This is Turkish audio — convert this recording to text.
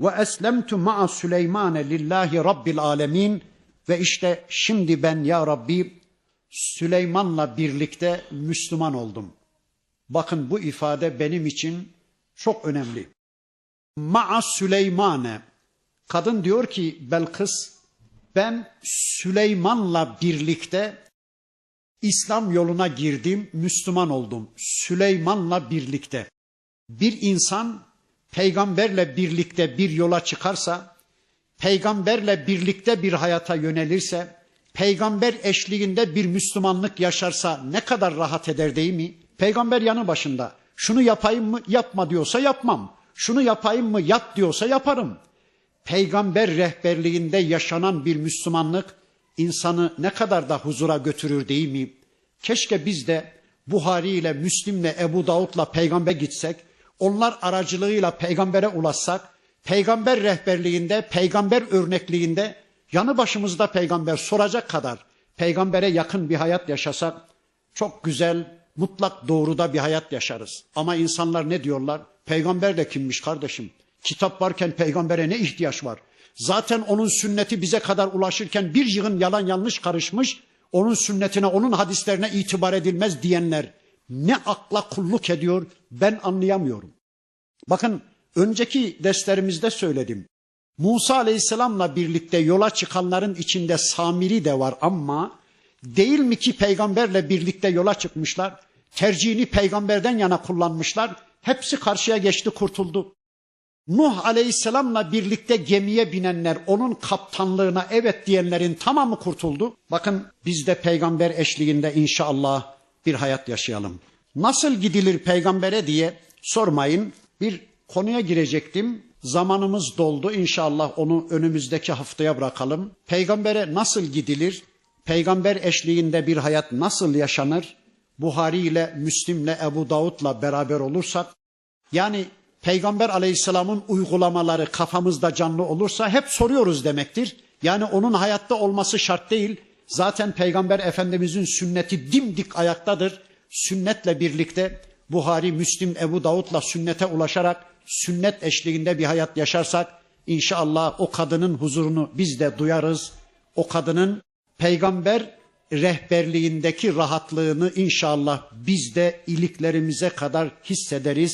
Ve eslemtu ma'a Süleymane lillahi rabbil alemin. Ve işte şimdi ben ya Rabbi Süleyman'la birlikte Müslüman oldum. Bakın bu ifade benim için çok önemli. Ma'a Süleymane. Kadın diyor ki Belkıs ben Süleyman'la birlikte İslam yoluna girdim, Müslüman oldum. Süleyman'la birlikte. Bir insan peygamberle birlikte bir yola çıkarsa, peygamberle birlikte bir hayata yönelirse, peygamber eşliğinde bir Müslümanlık yaşarsa ne kadar rahat eder değil mi? Peygamber yanı başında. Şunu yapayım mı? Yapma diyorsa yapmam. Şunu yapayım mı? Yap diyorsa yaparım. Peygamber rehberliğinde yaşanan bir Müslümanlık insanı ne kadar da huzura götürür değil mi? Keşke biz de Buhari ile Müslim'le Ebu Davud'la peygamber gitsek, onlar aracılığıyla peygambere ulaşsak, peygamber rehberliğinde, peygamber örnekliğinde yanı başımızda peygamber soracak kadar peygambere yakın bir hayat yaşasak çok güzel, mutlak doğruda bir hayat yaşarız. Ama insanlar ne diyorlar? Peygamber de kimmiş kardeşim? Kitap varken peygambere ne ihtiyaç var? Zaten onun sünneti bize kadar ulaşırken bir yığın yalan yanlış karışmış, onun sünnetine, onun hadislerine itibar edilmez diyenler ne akla kulluk ediyor ben anlayamıyorum. Bakın önceki derslerimizde söyledim. Musa Aleyhisselam'la birlikte yola çıkanların içinde Samiri de var ama değil mi ki peygamberle birlikte yola çıkmışlar? Tercihini peygamberden yana kullanmışlar. Hepsi karşıya geçti kurtuldu. Nuh Aleyhisselam'la birlikte gemiye binenler, onun kaptanlığına evet diyenlerin tamamı kurtuldu. Bakın biz de peygamber eşliğinde inşallah bir hayat yaşayalım. Nasıl gidilir peygambere diye sormayın. Bir konuya girecektim. Zamanımız doldu. İnşallah onu önümüzdeki haftaya bırakalım. Peygambere nasıl gidilir? Peygamber eşliğinde bir hayat nasıl yaşanır? Buhari ile Müslim'le Ebu Davud'la beraber olursak yani Peygamber aleyhisselamın uygulamaları kafamızda canlı olursa hep soruyoruz demektir. Yani onun hayatta olması şart değil. Zaten Peygamber Efendimizin sünneti dimdik ayaktadır. Sünnetle birlikte Buhari, Müslim, Ebu Davud'la sünnete ulaşarak sünnet eşliğinde bir hayat yaşarsak inşallah o kadının huzurunu biz de duyarız. O kadının peygamber rehberliğindeki rahatlığını inşallah biz de iliklerimize kadar hissederiz.